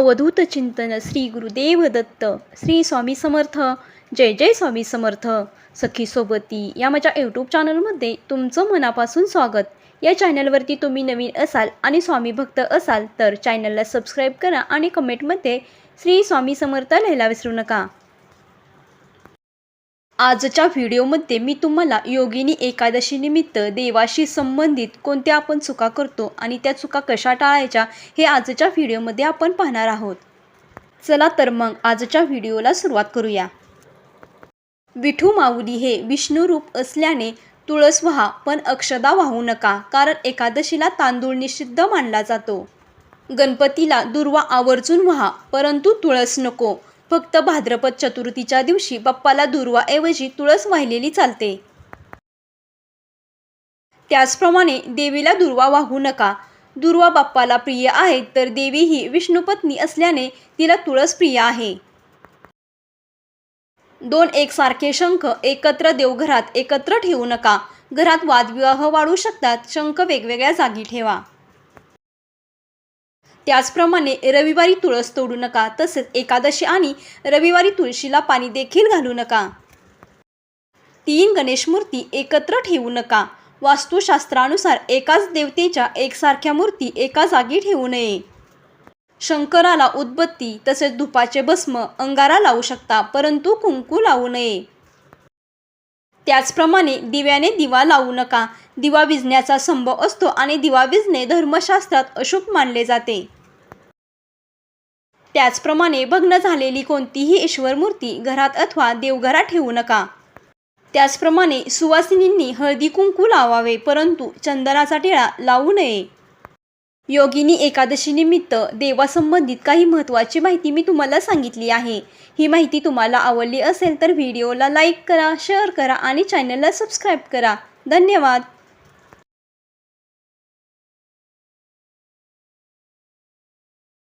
अवधूत चिंतन श्री गुरुदेव दत्त श्री स्वामी समर्थ जय जय स्वामी समर्थ. सखी सोबती या माझ्या यूट्यूब चॅनलमध्ये तुमचं मनापासून स्वागत. या चॅनलवरती तुम्ही नवीन असाल आणि स्वामी भक्त असाल तर चॅनलला सबस्क्राईब करा आणि कमेंटमध्ये श्री स्वामी समर्थ लिहायला विसरू नका. आजच्या व्हिडिओमध्ये मी तुम्हाला योगिनी एकादशीनिमित्त देवाशी संबंधित कोणत्या आपण चुका करतो आणि त्या चुका कशा टाळायच्या हे आजच्या व्हिडिओमध्ये आपण पाहणार आहोत. चला तर मग आजच्या व्हिडिओला सुरुवात करूया. विठू माऊली हे विष्णू रूप असल्याने तुळस व्हा पण अक्षदा वाहू नका कारण एकादशीला तांदूळ निषिद्ध मानला जातो. गणपतीला दुर्वा आवर्जून व्हा परंतु तुळस नको. फक्त भाद्रपद चतुर्थीच्या दिवशी बाप्पाला दुर्वाऐवजी तुळस वाहिलेली चालते. त्याचप्रमाणे देवीला दुर्वा वाहू नका. दुर्वा बाप्पाला प्रिय आहे तर देवी ही विष्णुपत्नी असल्याने तिला तुळस प्रिय आहे. दोन एकसारखे शंख एकत्र देवघरात एकत्र ठेवू नका. घरात वादविवाह वाढू शकतात शंख वेगवेगळ्या जागी ठेवा. त्याचप्रमाणे रविवारी तुळस तोडू नका तसेच एकादशी आणि रविवारी तुळशीला पाणी देखील घालू नका. तीन गणेश मूर्ती एकत्र ठेवू नका. वास्तुशास्त्रानुसार एकाच देवतेच्या एकसारख्या मूर्ती एका जागी ठेवू नये. शंकराला उदबत्ती तसेच धुपाचे भस्म अंगारा लावू शकता परंतु कुंकू लावू नये. त्याचप्रमाणे दिव्याने दिवा लावू नका. दिवा विजण्याचा संभव असतो आणि दिवा विजणे धर्मशास्त्रात अशुभ मानले जाते. त्याचप्रमाणे भग्न झालेली कोणतीही ईश्वर मूर्ती घरात अथवा देवघरात ठेवू नका. त्याचप्रमाणे सुवासिनींनी हळदी कुंकू लावावे परंतु चंदनाचा टिळा लावू नये. योगिनी एकादशीनिमित्त देवासंबंधित काही महत्त्वाची माहिती मी तुम्हाला सांगितली आहे. ही माहिती तुम्हाला आवडली असेल तर व्हिडिओला लाईक करा शेअर करा आणि चॅनलला सबस्क्राईब करा. धन्यवाद.